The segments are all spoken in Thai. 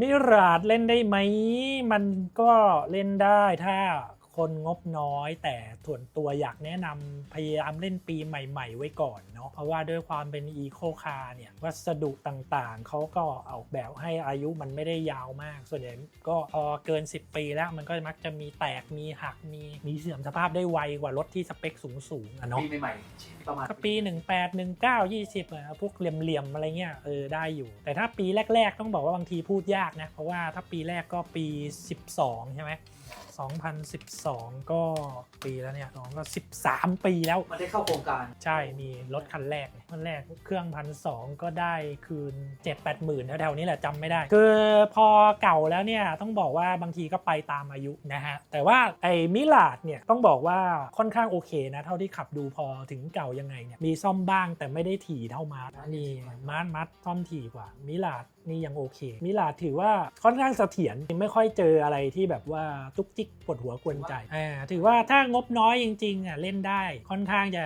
มิราดเล่นได้ไหม มันก็เล่นได้ถ้า คนงบน้อย แต่ส่วนตัวอยากแนะนำพยายามเล่นปีใหม่ๆ ไว้ก่อนเนาะเพราะว่าด้วยความเป็นอีโคคาร์เนี่ยวัสดุต่างๆ เขาก็ออกแบบให้อายุมันไม่ได้ยาวมาก ส่วนใหญ่ก็พอเกิน 10 ปีแล้วมันก็มักจะมีแตกมีหักมีมีเสื่อมสภาพได้ไวกว่ารถที่สเปคสูงๆอะเนาะปีใหม่ๆเช่นประมาณก็ปี 18 19 20อะพวกเหลี่ยมๆอะไรเงี้ยเออได้อยู่ แต่ถ้าปีแรก ๆ ต้องบอกว่าบางทีพูดยากนะเพราะว่าถ้าปีแรกก็ปี 12 ใช่ไหม 2012 ก็ปีแล้วเนี่ยน้องก็ 13 ปีแล้ว มันได้เข้าโครงการ ใช่ มีรถคันแรกคันแรกเครื่องพันสองก็ได้คืน 7 8หมื่นแถวๆนี้แหละจำไม่ได้ คือพอเก่าแล้วเนี่ยต้องบอกว่าบางทีก็ไปตามอายุนะฮะ แต่ว่าไอ้มิลาดเนี่ยต้องบอกว่าค่อนข้างโอเคนะ เท่าที่ขับดูพอถึงเก่ายังไงเนี่ยมีซ่อมบ้างแต่ไม่ได้ถี่เท่ามาร์ทนี่มาร์ทมาร์ทซ่อมถี่กว่ามิลาด นี่ยังโอเค มิลาดถือว่าค่อนข้างเสถียรไม่ค่อยเจออะไรที่แบบว่าจุกจิกปวดหัวกวนใจอ่าถือว่าถ้างบน้อยจริงๆอะเล่นได้ค่อนข้างจะ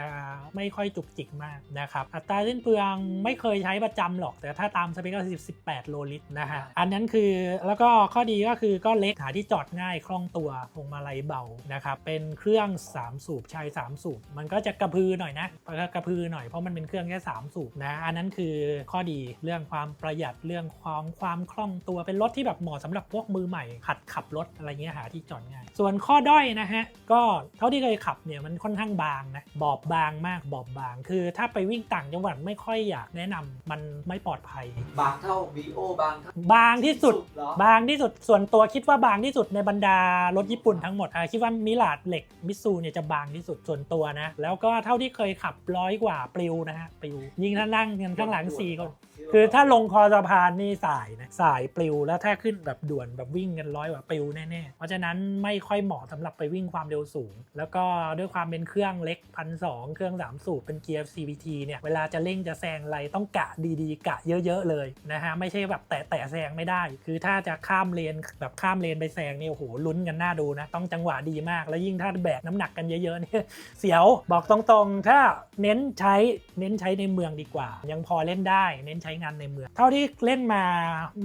ไม่ค่อยจุกจิกมากนะครับอัตราสิ้นเปลืองไม่เคยใช้ประจำหรอก แต่ถ้าตามสเปคก็18 โลลิตรนะฮะอันนั้นคือแล้วก็ข้อดีก็คือก็เล็กหาที่จอดง่ายคล่องตัวพวงมาลัยเบานะครับเป็นเครื่อง 3 สูบใช้3สูบ มันก็จะกระพือหน่อยนะกระพือหน่อยเพราะมันเป็นเครื่องแค่3สูบนะอันนั้นคือข้อดีเรื่องความประหยัดเรื่องความความคล่องตัวเป็นรถที่แบบเหมาะสำหรับพวกมือใหม่หัดขับรถอะไรเงี้ยหาที่จอดง่าย ส่วนข้อด้อยนะฮะก็เท่าที่เคยขับเนี่ยมันค่อนข้างบางนะบอบบางมากบอบบาง คือถ้าไปวิ่งต่างจังหวัดไม่ค่อยอยากแนะนำมันไม่ปลอดภัย บางเท่า VO บางเท่าบางที่สุดเหรอบางที่สุดส่วนตัวคิดว่าบางที่สุดในบรรดารถญี่ปุ่นทั้งหมดอะคิดว่ามิลาดเหล็กมิตซูเนี่ยจะบางที่สุดส่วนตัวนะแล้วก็เท่าที่เคยขับร้อยกว่าปลิวนะฮะปลิว ยิ่งถ้านั่งกันข้างหลังสี่คน คือถ้าลงคอสะพานนี่สายนะสายปลิวแล้วถ้าขึ้นแบบด่วนแบบวิ่งกันร้อยกว่าปลิวแน่ๆ เพราะฉะนั้นไม่ค่อยเหมาะสำหรับไปวิ่งความเร็วสูง แล้วก็ด้วยความเป็นเครื่องเล็กพันสเครื่อง 3 สูบเป็นเกียร์ CVT เนี่ยเวลาจะเร่งจะแซงอะไรต้องกะดีๆ กะเยอะๆเลยนะฮะไม่ใช่แบบแตะแตะแซงไม่ได้ คือถ้าจะข้ามเลนแบบข้ามเลนไปแซงเนี่ยโอ้โหลุ้นกันน่าดูนะต้องจังหวะดีมาก แล้วยิ่งถ้าแบกน้ำหนักกันเยอะๆเนี่ยเสียวบอกตรงๆ ถ้าเน้นใช้เน้นใช้ในเมืองดีกว่า ยังพอเล่นได้เน้นใช้งานในเมือง เท่าที่เล่นมา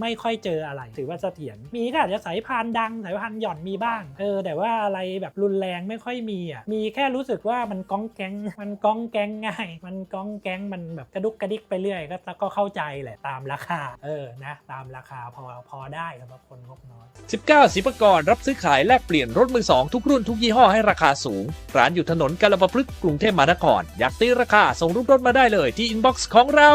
ไม่ค่อยเจออะไร ถือว่าเสถียรมีก็อาจจะสายพานดังสายพานหย่อนมีบ้างเออแต่ว่าอะไรแบบรุนแรงไม่ค่อยมีอะมีแค่รู้สึกว่ามันก้องแก๊งมันก้องแก๊งง่าย มันก้องแก๊งมันแบบกระดุกกระดิกไปเรื่อยก็ก็เข้าใจแหละตามราคาเออนะตามราคาพอพอได้สำหรับคนงบน้อย 19 สิบกรรับซื้อขายแลกเปลี่ยนรถมือสองทุกรุ่นทุกยี่ห้อให้ราคาสูง ร้านอยู่ถนนกาลปพฤกษ์กรุงเทพมหานคร อยากตีราคาส่งรูปรถมาได้เลยที่อินบ็อกซ์ของเรา